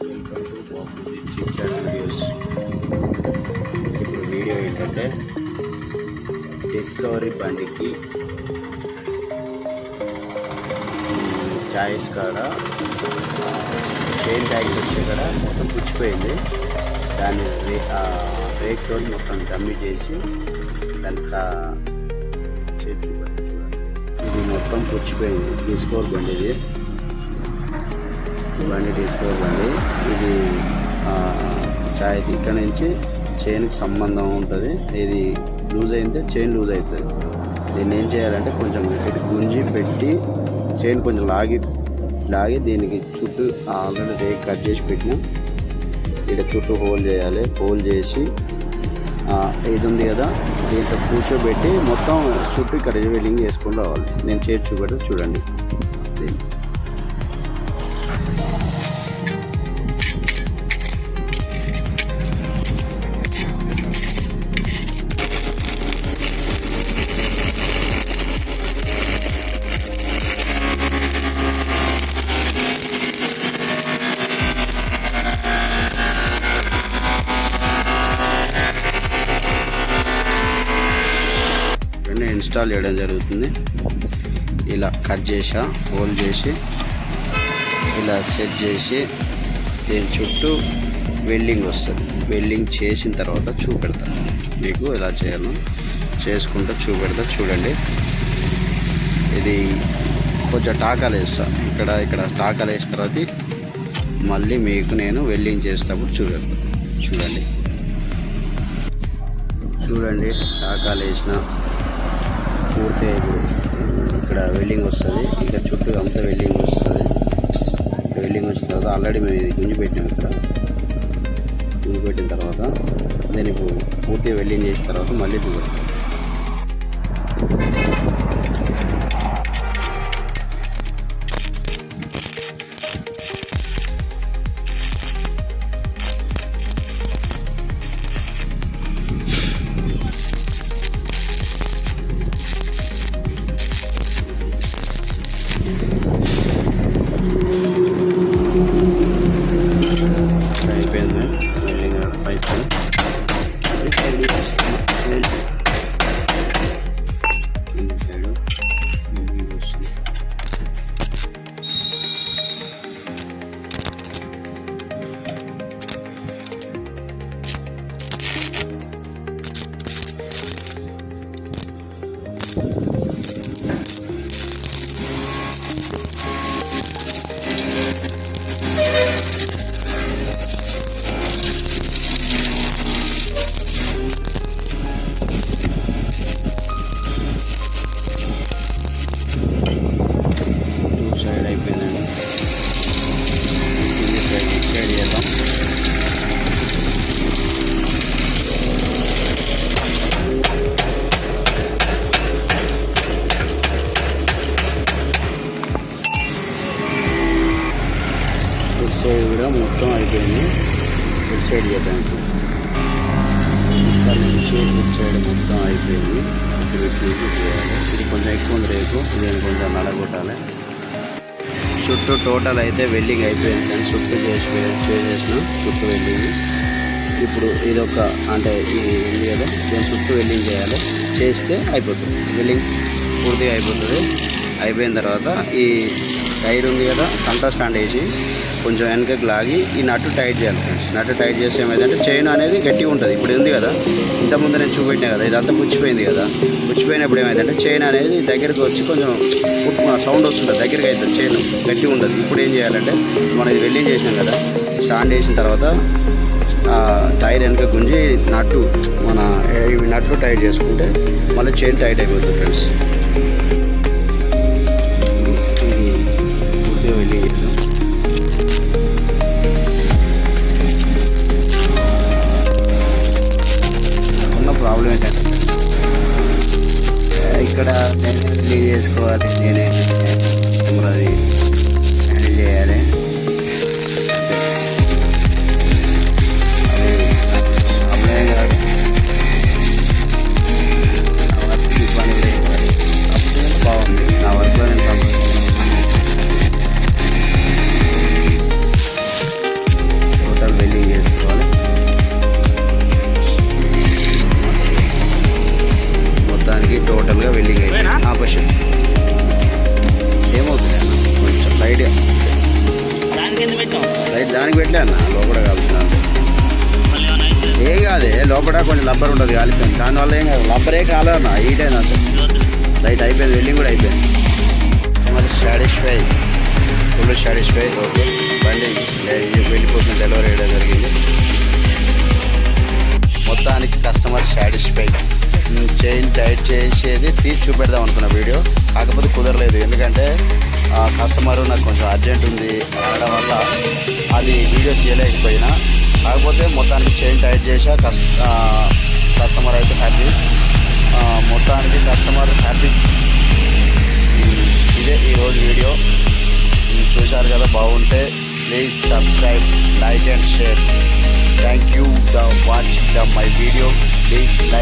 Welcome to Babu chit videos ఇప్పుడు video ఏంటంటే Discovery బండికి చాయిస్ కాడ చైన్ బ్యాగ్ వచ్చే కాడ మొత్తం పుచ్చిపోయింది. దాన్ని బ్రేక్ తోటి మొత్తం డమ్మి చేసి దానికి కా- చూడండి ఇది మొత్తం పుచ్చిపోయింది. డిస్కవర్ బండి ఇది ఇవన్నీ బండి తీసుకోవాలండి ఇది ఛాయ్ చాయ్ ఇక్కడ నుంచి చైన్కి సంబంధం ఉంటుంది. ఇది లూజ్ అయితే చైన్ లూజ్ అవుతుంది దీన్ని ఏం చేయాలంటే కొంచెం ఇటు గుంజి పెట్టి చైన్ కొంచెం లాగి లాగి దీనికి చుట్టూ ఆల్రెడీ రేక్ కట్ చేసి పెట్టిన. ఇక్కడ చుట్టూ హోల్ చేయాలి. హోల్ చేసి ఇది ఉంది కదా దీంట్లో కూర్చోబెట్టి మొత్తం చుట్టూ ఇక్కడ వెల్లింగ్ చేసుకుని రావాలి. నేను చేసి చూపెడితే చూడండి. ఇన్స్టాల్ చేయడం జరుగుతుంది. ఇలా కట్ చేసా హోల్డ్ చేసి ఇలా సెట్ చేసి దీని చుట్టూ వెల్డింగ్ వస్తుంది. వెల్డింగ్ చేసిన తర్వాత చూపెడతాను మీకు ఎలా చేయాలో చేసుకుంటూ చూపెడతా చూడండి. ఇది కొంచెం టాకాలు వేస్తా. ఇక్కడ ఇక్కడ టాకాలు వేసిన తర్వాత మళ్ళీ మీకు నేను వెల్డింగ్ చేసేటప్పుడు చూడండి చూడండి. చూడండి టాకాలు వేసిన పూర్తి ఇప్పుడు ఇక్కడ వెల్డింగ్ వస్తుంది. ఇక్కడ చుట్టూ అంతా వెల్డింగ్ వస్తుంది. వెల్డింగ్ వచ్చిన తర్వాత ఆల్రెడీ మేము ఇది గుంజి పెట్టాం ఇక్కడ. గుంజి పెట్టిన తర్వాత నేను ఇప్పుడు పూర్తిగా వెల్డింగ్ చేసిన తర్వాత మళ్ళీ దిగుతాం. మొత్తం అయిపోయింది. ఇటు సైడ్ చేయడానికి ఇక్కడ నుంచి ఇటు సైడ్ మొత్తం అయిపోయింది. ఇటు చేయాలి ఇది కొంచెం ఎక్కువ ఉంది రేపు దీన్ని కొంచెం నడగొట్టాలి. చుట్టూ టోటల్ అయితే వెల్డింగ్ అయిపోయింది కానీ చుట్టూ చేసి చేసేసిన చుట్టూ వెల్డింగ్ ఇప్పుడు ఇది ఒక అంటే ఇది ఉంది కదా దీని చుట్టూ వెల్డింగ్ చేయాలి. చేస్తే అయిపోతుంది. వెల్డింగ్ పూర్తిగా అయిపోతుంది. అయిపోయిన తర్వాత ఈ టైర్ ఉంది కదా కంటా స్టాండ్ వేసి కొంచెం వెనకకి లాగి ఈ నట్టు టైట్ చేయాలి ఫ్రెండ్స్ నట్టు టైట్ చేస్తే ఏమైందంటే చైన్ అనేది గట్టిగా ఉంటుంది. ఇప్పుడు ఉంది కదా ఇంతకుముందు నేను చూపెట్టినా కదా ఇదంతా పుచ్చిపోయింది కదా. పుచ్చిపోయినప్పుడు ఏమైందంటే చైన్ అనేది దగ్గరికి వచ్చి కొంచెం సౌండ్ వస్తుంది దగ్గరికి అవుతుంది చైన్ గట్టిగా ఉండదు ఇప్పుడు ఏం చేయాలంటే మనం ఇది వెళ్ళి చేసినాం కదా స్టాండ్ వేసిన తర్వాత టైర్ వెనక గుంజి నట్టు మన ఇవి నట్లు టైట్ చేసుకుంటే మళ్ళీ చైన్ టైట్ అయిపోతుంది ఫ్రెండ్స్ ప్రాబ్లం ఏంటంటే ఇక్కడ నేను క్లీన్ చేసుకోవాలి నేనే రబ్బర్ ఉండదు ఉంటుంది కాలిపోయింది. దానివల్ల ఏం కాదు రబ్బరే కాలన్నా హీట్ అయింది అంతే. లైట్ అయిపోయింది వెల్డింగ్ కూడా అయిపోయింది. మరి సాటిస్ఫై ఫుల్ సాటిస్ఫై ఓకే. బండి వెళ్ళిపోతుంది డెలివరీ వేయడం జరిగింది. మొత్తానికి కస్టమర్ సాటిస్ఫై చైన్ టైట్ చేసేది తీసి చూపెడదాం అనుకున్న వీడియో. కాకపోతే కుదరలేదు ఎందుకంటే కస్టమర్ నాకు కొంచెం అర్జెంట్ ఉంది అనడం అది వీడియో తీయలేకపోయినా కాకపోతే మొత్తానికి చైన్ టైట్ చేసా కస్టమర్ అయితే హ్యాపీ మొత్తానికి కస్టమర్ హ్యాపీ ఇదే ఈరోజు వీడియో. చూశారు కదా బాగుంటే please subscribe like and share thank you the watch the my video please like